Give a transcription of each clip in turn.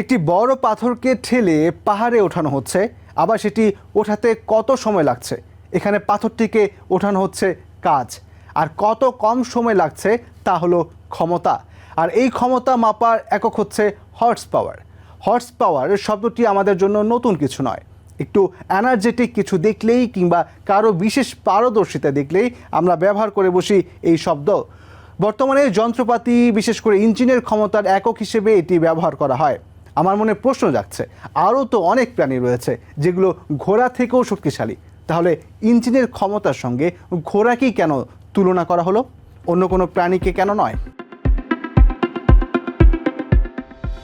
একটি বড় পাথরকে ঠেলে পাহাড়ে ওঠানো হচ্ছে। আবার সেটি ওঠাতে কত সময় লাগছে? এখানে পাথরটিকে ওঠানো হচ্ছে কাজ। আর কত কম সময় লাগছে তা হলো ক্ষমতা। আর এই ক্ষমতা মাপার একক হচ্ছে হর্স পাওয়ার হর্স পাওয়ার শব্দটি আমাদের জন্য নতুন কিছু নয়। একটু এনার্জেটিক কিছু দেখলেই কিংবা কারও বিশেষ পারদর্শিতা দেখলেই আমরা ব্যবহার করে বসি এই শব্দ। বর্তমানে যন্ত্রপাতি, বিশেষ করে ইঞ্জিনের ক্ষমতার একক হিসেবে এটি ব্যবহার করা হয়। আমার মনে প্রশ্ন যাচ্ছে আরও তো অনেক প্রাণী রয়েছে যেগুলো ঘোড়া থেকেও শক্তিশালী। তাহলে ইঞ্জিনের ক্ষমতার সঙ্গে ঘোড়াকেই কেন তুলনা করা হলো? অন্য কোনো প্রাণীকে কেন নয়?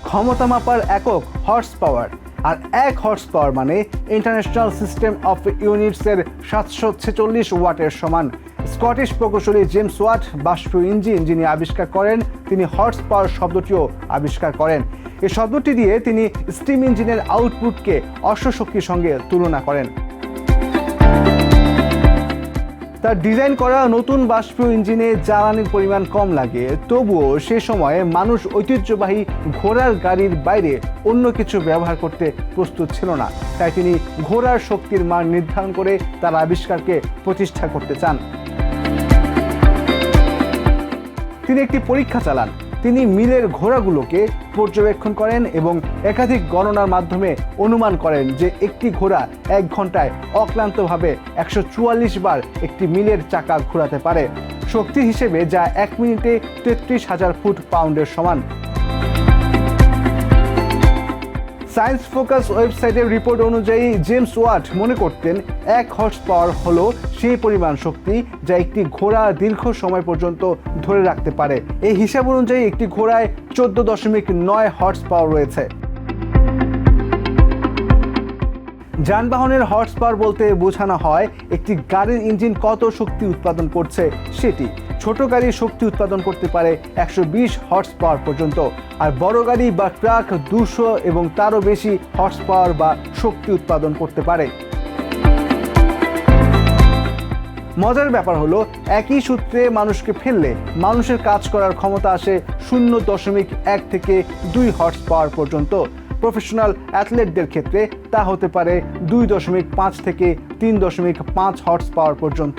ক্ষমতা মাপার একক হর্স পাওয়ার আর এক হর্স পাওয়ার মানে ইন্টারন্যাশনাল সিস্টেম অফ ইউনিটসের সাতশো ছেচল্লিশ ওয়াটের সমান স্কটিশ প্রকৌশলী জেমস ওয়াট বাষ্পীয় ইঞ্জিন যিনি আবিষ্কার করেন, তিনি হর্স পাওয়ার শব্দটিও আবিষ্কার করেন। এই শব্দটি দিয়ে তিনি স্টিম ইঞ্জিনের আউটপুটকে অশ্বশক্তির সঙ্গে তুলনা করেন। তার ডিজাইন করা নতুন বাষ্পীয় ইঞ্জিনে জ্বালানির পরিমাণ কম লাগে, তবুও সে সময়ে মানুষ ঐতিহ্যবাহী ঘোড়ার গাড়ির বাইরে অন্য কিছু ব্যবহার করতে প্রস্তুত ছিল না। তাই তিনি ঘোড়ার শক্তির মান নির্ধারণ করে তার আবিষ্কারকে প্রতিষ্ঠা করতে চান। তিনি একটি পরীক্ষা চালান। তিনি মিলের ঘোড়াগুলোকে পর্যবেক্ষণ করেন এবং একাধিক গণনার মাধ্যমে অনুমান করেন যে একটি ঘোড়া এক ঘন্টায় অক্লান্তভাবে একশো চুয়াল্লিশ বার একটি মিলের চাকা ঘোরাতে পারে। শক্তি হিসেবে যা এক মিনিটে তেত্রিশ হাজার ফুট পাউন্ডের সমান। সায়েন্স ফোকাস ওয়েবসাইটের রিপোর্ট অনুযায়ী জেমস ওয়াট মনে করতেন এক হর্স পাওয়ার হলো সেই পরিমাণ শক্তি যা একটি ঘোড়া দীর্ঘ সময় পর্যন্ত ধরে রাখতে পারে। এই হিসাব অনুযায়ী একটি ঘোড়ায় চোদ্দ দশমিক নয় হর্স পাওয়ার রয়েছে। যানবাহনের হর্স পাওয়ার বলতে বোঝানো হয়, একটি গাড়ির ইঞ্জিন কত শক্তি উৎপাদন করছে সেটি। ছোট গাড়ি শক্তি উৎপাদন করতে পারে একশো বিশ হর্স পাওয়ার পর্যন্ত। আর বড় গাড়ি বা ট্রাক দুশো এবং তারও বেশি হর্স পাওয়ার বা শক্তি উৎপাদন করতে পারে। মজার ব্যাপার হলো, একই সূত্রে মানুষকে ফেললে মানুষের কাজ করার ক্ষমতা আসে শূন্য দশমিক এক থেকে দুই হর্স পাওয়ার পর্যন্ত। প্রফেশনাল অ্যাথলেটদের ক্ষেত্রে তা হতে পারে দুই দশমিক পাঁচ থেকে তিন দশমিক পাঁচ হর্স পাওয়ার পর্যন্ত।